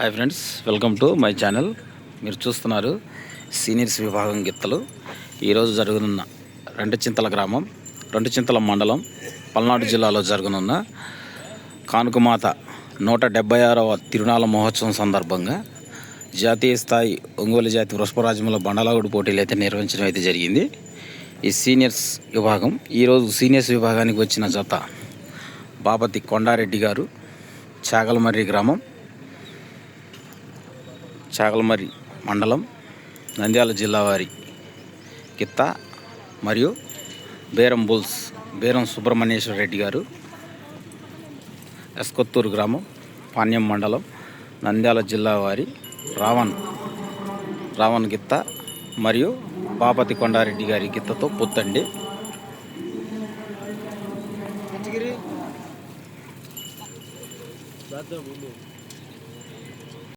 Hi friends welcome to my channel మీరు చూస్తున్నారు seniors విభాగం గిత్తలు ఈరోజు జరగనున్న రెండు చింతల గ్రామం రెండు చింతల మండలం పల్నాడు జిల్లాలో జరగనున్న కానుకమాత నూట డెబ్బై ఆరవ తిరునాళ మహోత్సవం సందర్భంగా జాతీయ స్థాయి ఒంగోలు జాతి వృషభరాజముల బండలాగుడు పోటీలు అయితే నిర్వహించడం అయితే జరిగింది. ఈ సీనియర్స్ విభాగం ఈరోజు సీనియర్స్ విభాగానికి వచ్చిన జత బాపతి కొండారెడ్డి గారు చాగలమర్రి గ్రామం చాగలమర్రి మండలం నంద్యాల జిల్లా వారి కిత్త మరియు బేరం బుల్స్ బేరం సుబ్రహ్మణ్యేశ్వర రెడ్డి గారు ఎస్కొత్తూరు గ్రామం పాణ్యం మండలం నంద్యాల జిల్లా వారి రావణ్ రావణ్ గిత్త మరియు బాపతి కొండారెడ్డి గారి గిత్తతో పొత్తండి.